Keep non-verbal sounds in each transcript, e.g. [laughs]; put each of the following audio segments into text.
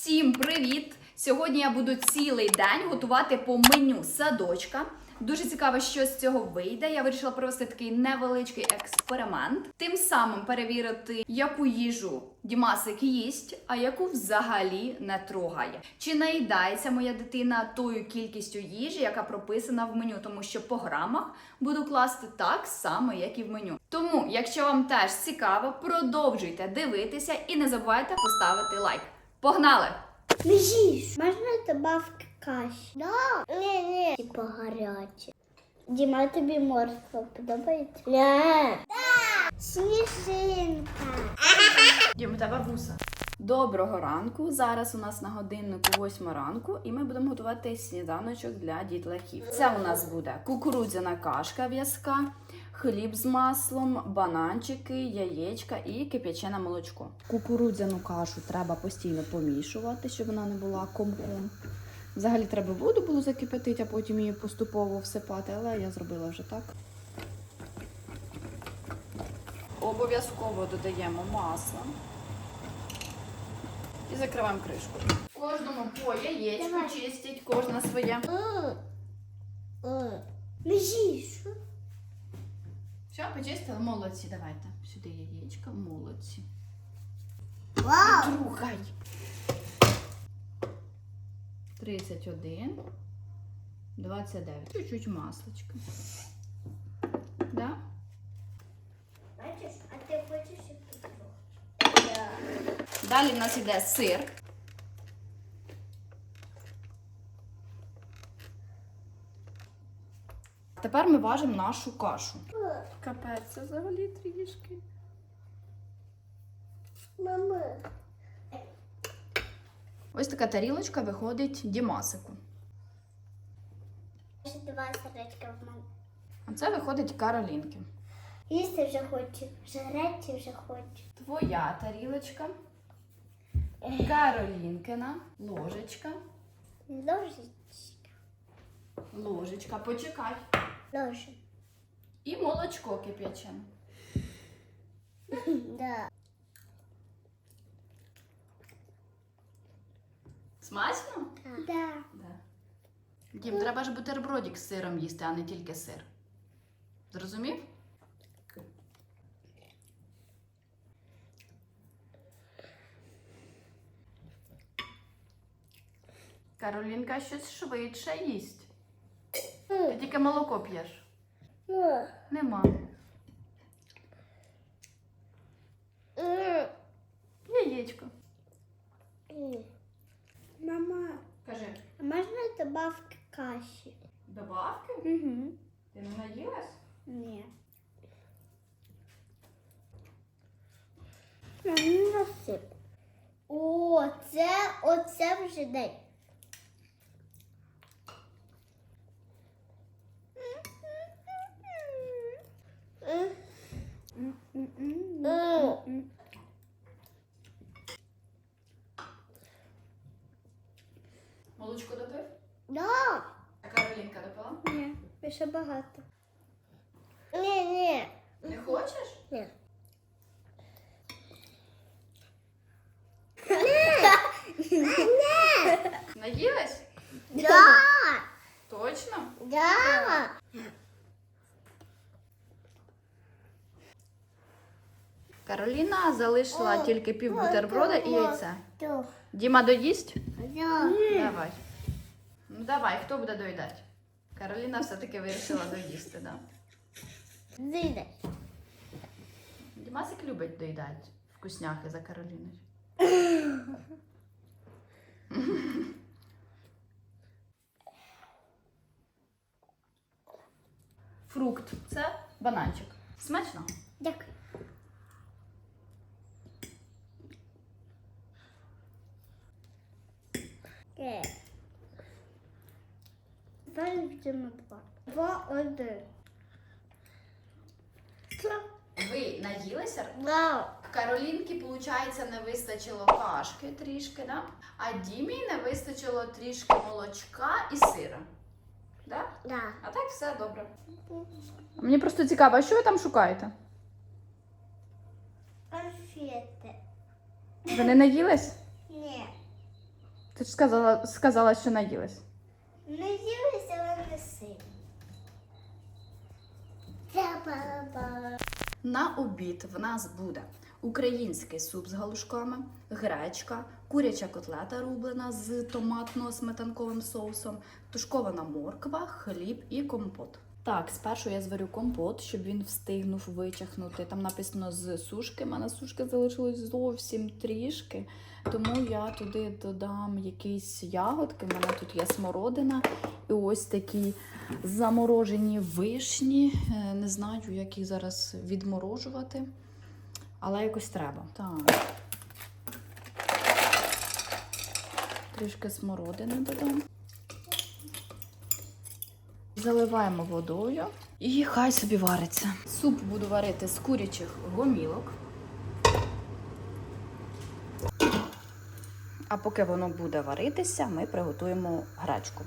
Всім привіт! Сьогодні я буду цілий день готувати по меню садочка. Дуже цікаво, що з цього вийде. Я вирішила провести такий невеличкий експеримент, тим самим перевірити, яку їжу Дімасик їсть, а яку взагалі не трогає. Чи наїдається моя дитина тою кількістю їжі, яка прописана в меню, тому що по грамах буду класти так само, як і в меню. Тому, якщо вам теж цікаво, продовжуйте дивитися і не забувайте поставити лайк. Погнали! Лежиш. Можна добавки каші? Да. Ні, ні. Типа гарячі. Діма, тобі морква подобається? Ні. Да. Сніжинка. Дім, у тебе вуса. Доброго ранку. Зараз у нас на годиннику 8 ранку, і ми будемо готувати сніданочок для дітлахів. Це у нас буде кукурудзяна кашка в'язка, хліб з маслом, бананчики, яєчка і кип'ячене молочко. Кукурудзяну кашу треба постійно помішувати, щоб вона не була комком. Взагалі треба воду було закипятити, а потім її поступово всипати, але я зробила вже так. Обов'язково додаємо масло і закриваємо кришку. Кожному по яєчку чистять, кожна своє. Лежиш. Все, почистили? Молодці, давайте. Сюди яєчко, молодці. Вау. Другай. 31. 29. Чуть-чуть маслочка. Да? Бачиш, а ти хочеш пітру? Да. Далі в нас йде сир. Тепер ми важимо нашу кашу. Капець, це взагалі трішки. Мама. Ось така тарілочка виходить Дімасику. Ще два сердечка в мене. А це виходить Каролінки. Їсти вже хочу, жрати вже хочу. Твоя тарілочка. Каролінкина. Ложечка. Ложечка. Ложечка. Почекай. Ложа. І молочко кип'ячене. [laughs] Да. Смачно? Да. Да. Дім, треба ж бутербродик з сиром їсти, а не тільки сир. Зрозумів? Каролінка щось швидше їсть. Ти тільки молоко п'єш. Нема. М. Яєчко. М. Мама, Кажи, а можна добавки каші? добавки? Угу. Ти не наїлась? Ні. Мені насип. О, це, оце вже день. Молочко допив? Да. А Каролінка допила? Ні, ще багато. Ні, ні. Не хочеш? Ні. Наїлась? Да. Точно? Да. Кароліна залишила тільки пів бутерброда і яйця. Діма доїсть? Да. Давай. Ну давай, хто буде доїдати? Кароліна все-таки вирішила доїсти, да? Зайде. Дімасик любить доїдати вкусняхи за Кароліною. Фрукт. Це бананчик. Смачно? Дякую. Е. Зараз будемо два. Два, один. Ви наїлися? Да. Каролінки, виходить, не вистачило кашки трішки, да? а Дімі не вистачило трішки молочка і сира. Да? Да. А так все добре. Мені просто цікаво, а що ви там шукаєте? Конфети. Ви не наїлись? Ти ж сказала, сказала, що наїлась. Не їлися, але не сильно. На обід в нас буде український суп з галушками, гречка, куряча котлета рублена з томатно-сметанковим соусом, тушкована морква, хліб і компот. Так, спершу я зварю компот, щоб він встигнув вичахнути. Там написано з сушки. У мене сушки залишилось зовсім трішки. Тому я туди додам якісь ягодки. У мене тут є смородина і ось такі заморожені вишні. Е, Не знаю, як їх зараз відморожувати, але якось треба. Так. Трішки смородини додам. Заливаємо водою і хай собі вариться. Суп буду варити з курячих гомілок. А поки воно буде варитися, ми приготуємо гречку.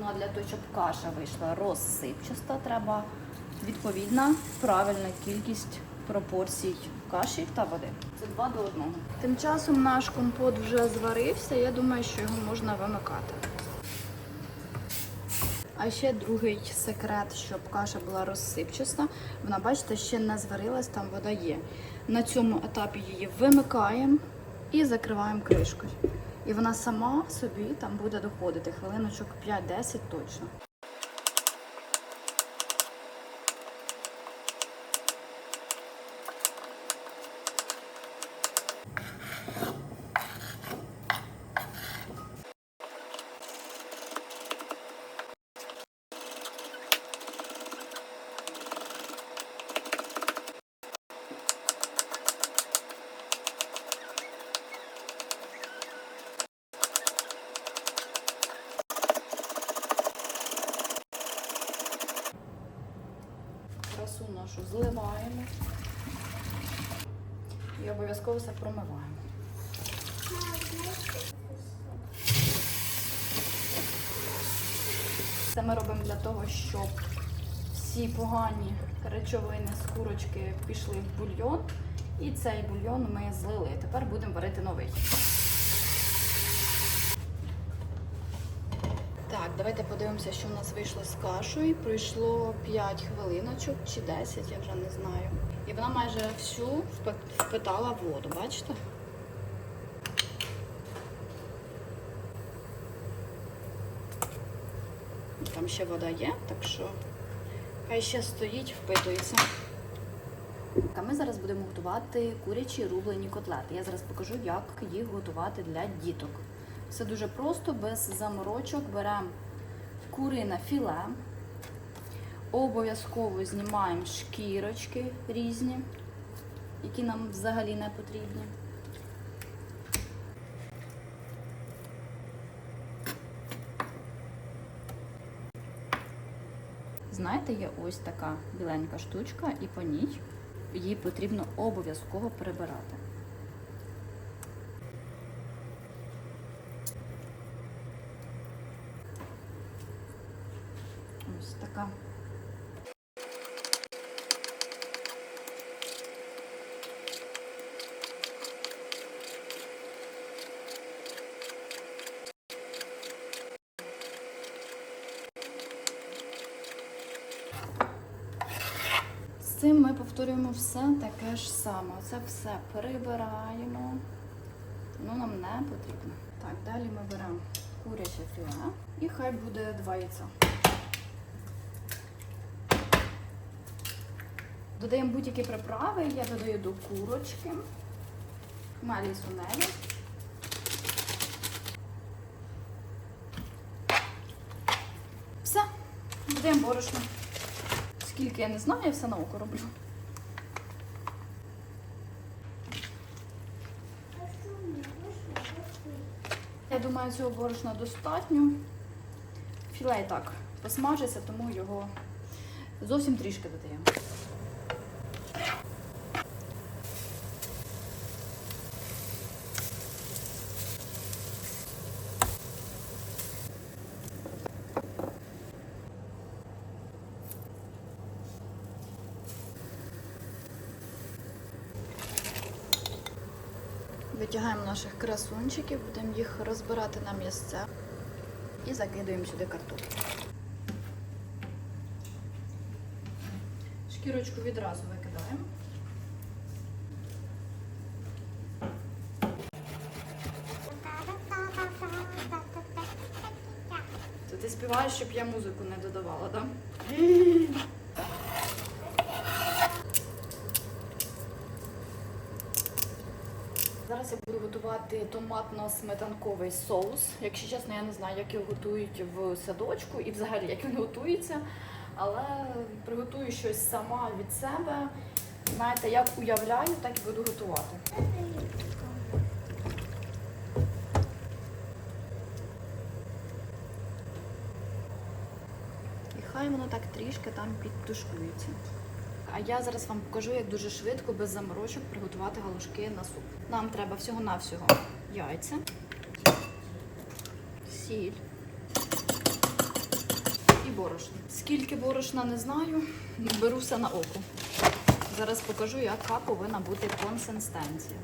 Ну а для того, щоб каша вийшла розсипчаста, треба відповідна правильна кількість пропорцій каші та води. Це два до одного. Тим часом наш компот вже зварився. Я думаю, що його можна вимикати. А ще другий секрет, щоб каша була розсипчаста. Вона, бачите, ще не зварилась, там вода є. На цьому етапі її вимикаємо і закриваємо кришкою. І вона сама собі там буде доходити хвилиночок 5-10 точно. Красу нашу зливаємо і обов'язково все промиваємо. Це ми робимо для того, щоб всі погані речовини з курочки пішли в бульйон. І цей бульйон ми злили. Тепер будемо варити новий. Так, давайте подивимося, що в нас вийшло з кашею. Пройшло 5 хвилиночок чи 10, я вже не знаю. І вона майже всю впитала воду, бачите? Там ще вода є, так що хай ще стоїть, впитується. А ми зараз будемо готувати курячі рублені котлети. Я зараз покажу, як їх готувати для діток. Все дуже просто, без заморочок. Беремо курине філе. Обов'язково знімаємо шкірочки різні, які нам взагалі не потрібні. Знаєте, є ось така біленька штучка, і по ній її потрібно обов'язково прибирати. Ось така. З цим ми повторюємо все таке ж саме. Це все прибираємо. Воно нам не потрібно. Так, далі ми беремо куряче філе і хай буде два яйця. Додаємо будь-які приправи, я додаю до курочки, малі сунелі. Все, додаємо борошно. Скільки я не знаю, я все на око роблю. Я думаю, цього борошна достатньо. Філе і так посмажиться, тому його зовсім трішки додаємо. Витягаємо наших красунчиків, будемо їх розбирати на місця і закидуємо сюди картоплю. Шкірочку відразу викидаємо. Ти співаєш, щоб я музику не додавала, так? Зараз я буду готувати томатно-сметанковий соус. Якщо чесно, я не знаю, як його готують в садочку і взагалі як він готується. Але приготую щось сама від себе. Знаєте, як уявляю, так і буду готувати. І хай воно так трішки там підтушкується. А я зараз вам покажу, як дуже швидко, без заморочок приготувати галушки на суп. Нам треба всього-навсього яйця, сіль і борошно. Скільки борошна не знаю, беру все на око. Зараз покажу, яка повинна бути консистенція.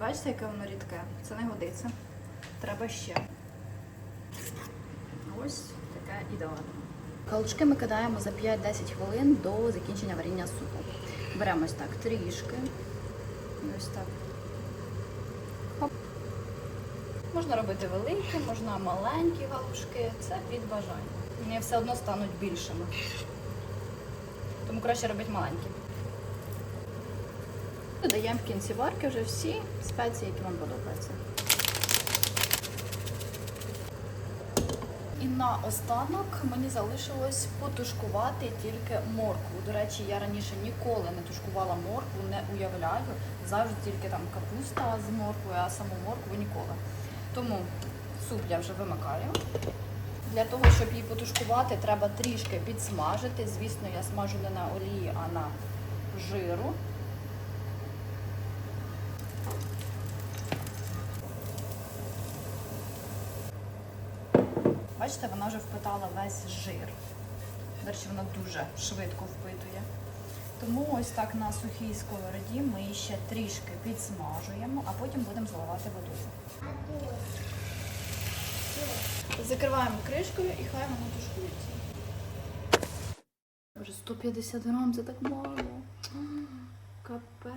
Бачите, яке воно рідке? Це не годиться. Треба ще. Ось таке ідеально. Калачки ми кидаємо за 5-10 хвилин до закінчення варіння супу. Беремо ось так трішки. І Ось так. Хоп. Можна робити великі, можна маленькі галушки. Це під бажання. Вони все одно стануть більшими. Тому краще робити маленькі. Додаємо в кінці варки вже всі спеції, які вам подобаються. І на останок мені залишилось потушкувати тільки моркву. До речі, я раніше ніколи не тушкувала моркву, не уявляю. Завжди тільки там капуста з морквою, а саму моркву ніколи. Тому суп я вже вимикаю. Для того, щоб її потушкувати, треба трішки підсмажити. Звісно, я смажу не на олії, а на жиру. Бачите, вона вже впитала весь жир. До речі, вона дуже швидко впитує. Тому ось так на сухій сковороді ми її ще трішки підсмажуємо, а потім будемо заливати водою. Закриваємо кришкою і хай воно тушкується. Вже 150 грам, це так мало. Капець.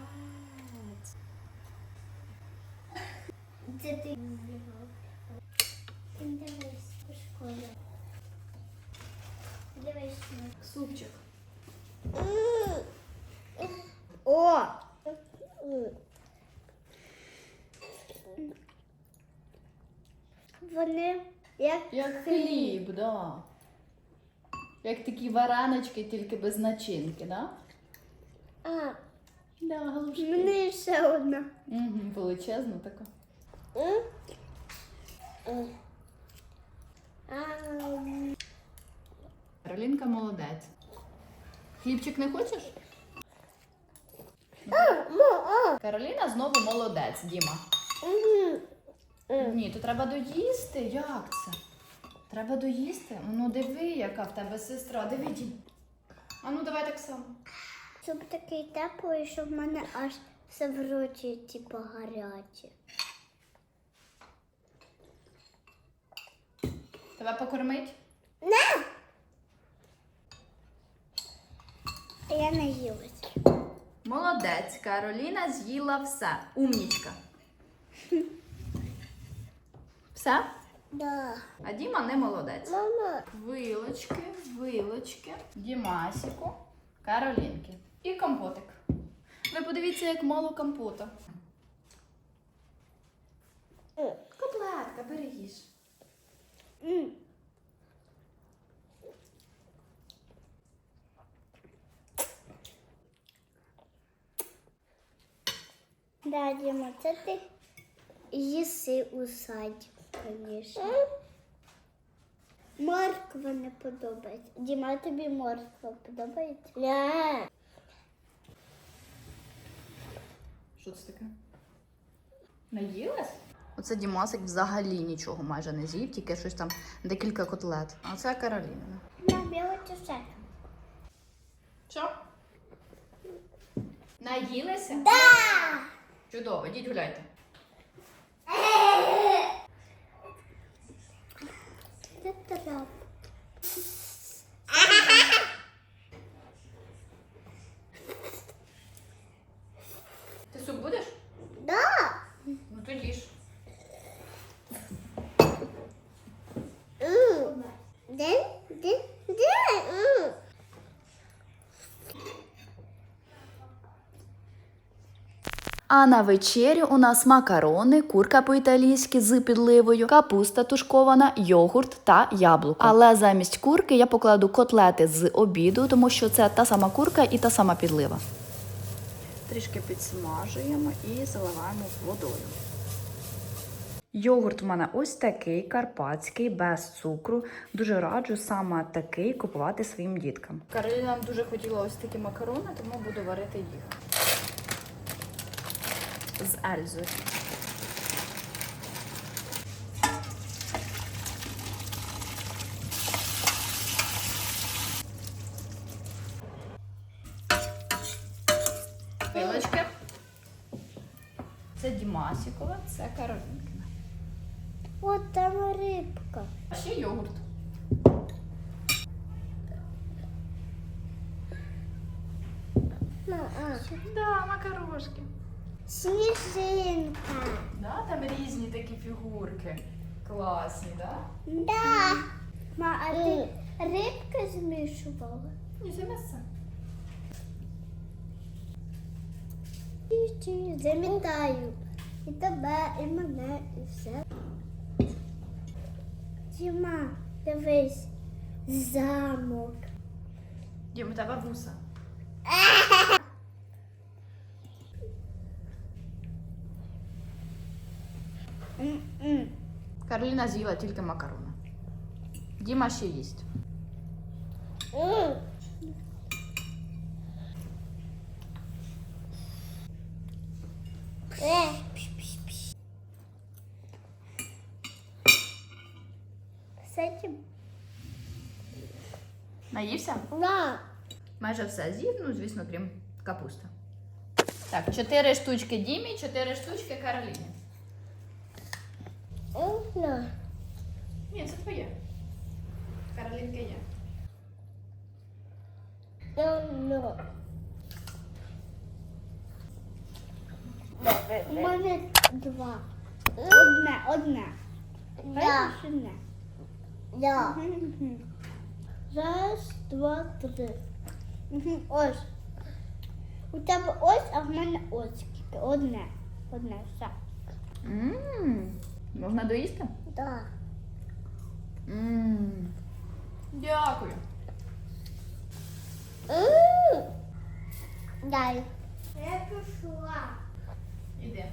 Це ти. Дивись, Супчик. О! Вони як Як хліб, да. Як такі варенички, тільки без начинки, да? А, Да, галушки. мені ще одна. Угу, величезна така. Каролінка молодець. Хлібчик не хочеш? Кароліна знову молодець, Діма. Ні, то треба доїсти. Як це? Треба доїсти. Ну диви, яка в тебе сестра. Диви, Дім. А ну давай так само. Щоб такий теплий, щоб в мене аж все в роті, типу, гаряче. Тебе покормить? Я наїлась. Молодець, Кароліна з'їла все. Умнічка. Все? Да. А Діма не молодець. Мама. Вилочки, вилочки, Дімасіку, Каролінки. І компотик. Ви подивіться, як мало компота. Котлетка, бери їж. Да, Діма, це ти їси у саді, звісно. Морква не подобається. Діма, тобі морква подобається? Не. Що це таке? Наїлась? Оце Дімасик взагалі нічого майже не з'їв, тільки щось там декілька котлет. А це Кароліна. На біле часек. Що? Наїлися? Да! Чудово, йдіть гуляйте. Це тебе. Ти суп будеш? Да! Ну то їж. М. Де? Де? Де? М. А на вечерю у нас макарони, курка по-італійськи з підливою, капуста тушкована, йогурт та яблуко. Але замість курки я покладу котлети з обіду, тому що це та сама курка і та сама підлива. Трішки підсмажуємо і заливаємо водою. Йогурт в мене ось такий карпатський, без цукру. Дуже раджу саме такий купувати своїм діткам. Кароліна дуже хотіла ось такі макарони, тому буду варити їх з Ельзою. Це Дімасікова, це Каролінкина. От там рибка. А ще йогурт. На, а. Да, макарошки. Сніжинка. Да, там різні такі фігурки. Класні, да? Да. Ма, а ти рибки змішувала? Ні, це м'ясо. Ті-ті, Замітаю. І тебе, і мене, і все. Діма, дивись. Замок. Дім, у тебе вуса. Кароліна з'їла тільки макарони. Діма ще їсть. З этим? Наївся? Да. Майже все з'їв, ну, звісно, крім капусти. Так, чотири штучки Дімі, чотири штучки Кароліні. М, Ні, це твоє. Каролінки є. Ну. У мене два. Одне, одне. Да. Одне. Да. Раз, два, три. Мгм, Ось. У тебе ось, а в мене ось. Одне. Одне, все. Ммм, можна доїсти? Да. Ммм. Дякую. Дай. Я пішла. Іди.